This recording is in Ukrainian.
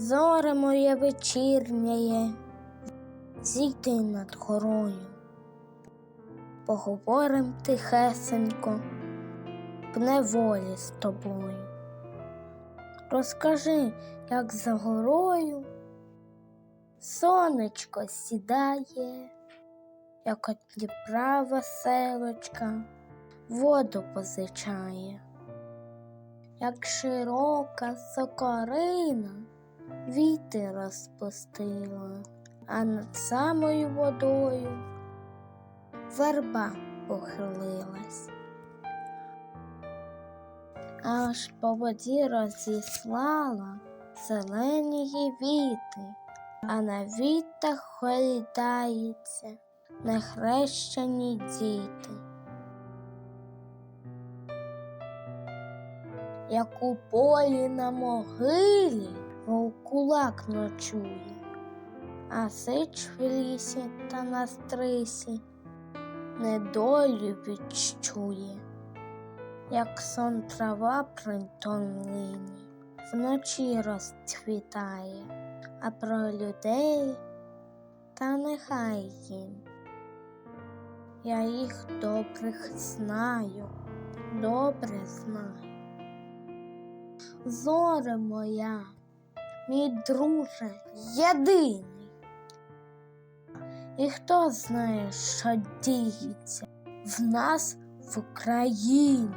Зоре моє вечірняє, зійди над горою, поговорим тихесенько в неволі з тобою. Розкажи, як за горою сонечко сідає, як от Дніпра веселочка воду позичає, як широка сокорина віти розпустила, а над самою водою верба похилилась. Аж по воді розіслала зелені її віти, а на вітах гойдається нехрещені діти. Як у полі на могилі вовкулак ночує, а сич в лісі та на стрисі недолю відчує, як сон трава принтонлині вночі розцвітає, а про людей та нехай їм. Я їх добрих знаю, добре знаю. Зоре моя, мій друже, єдиний. І хто знає, що діється в нас в Україні?